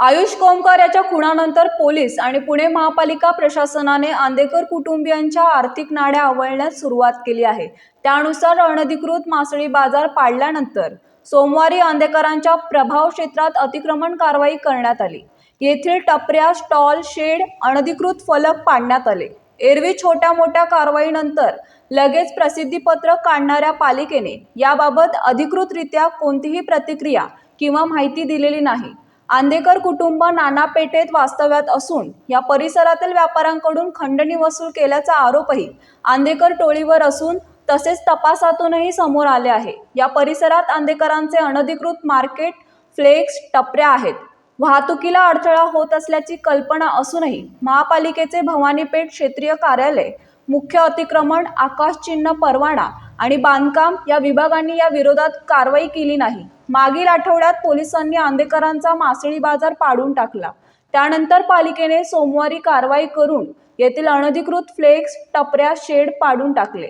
आयुष कोमकर याच्या खुणानंतर पोलीस आणि पुणे महापालिका प्रशासनाने आंदेकर कुटुंबियांच्या आर्थिक नाड्या आवळण्यास सुरुवात केली आहे. त्यानुसार अनधिकृत मासळी बाजार पाडल्यानंतर सोमवारी आंदेकरांच्या प्रभाव क्षेत्रात अतिक्रमण कारवाई करण्यात आली. येथील टपऱ्या स्टॉल शेड अनधिकृत फलक पाडण्यात आले. एरवी छोट्या मोठ्या कारवाईनंतर लगेच प्रसिद्धीपत्रक काढणाऱ्या पालिकेने याबाबत अधिकृतरित्या कोणतीही प्रतिक्रिया किंवा माहिती दिलेली नाही. आंदेकर कुटुंब नाना पेठेत वास्तव्यात असून या परिसरातील व्यापाऱ्यांकडून खंडणी वसूल केल्याचा आरोपही आंदेकर टोळीवर असून तसेच तपासातूनही समोर आले आहे. या परिसरात आंदेकरांचे अनधिकृत मार्केट फ्लेक्स टपऱ्या आहेत. वाहतुकीला अडथळा होत असल्याची कल्पना असूनही महापालिकेचे भवानीपेठ क्षेत्रीय कार्यालय मुख्य अतिक्रमण आकाशचिन्ह परवाना आणि बांधकाम या विभागांनी या विरोधात कारवाई केली नाही. मागील आठवड्यात पोलिसांनी आंदेकरांचा मासळी बाजार पाडून टाकला. त्यानंतर पालिकेने सोमवारी कारवाई करून येथील अनधिकृत फ्लेक्स टपऱ्या शेड पाडून टाकले.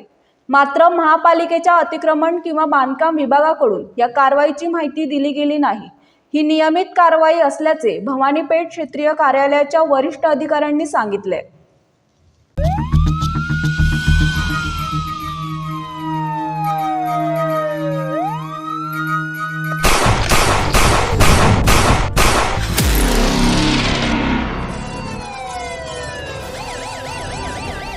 मात्र महापालिकेच्या अतिक्रमण किंवा बांधकाम विभागाकडून या कारवाईची माहिती दिली गेली नाही. ही नियमित कारवाई असल्याचे भवानीपेठ क्षेत्रीय कार्यालयाच्या वरिष्ठ अधिकाऱ्यांनी सांगितले.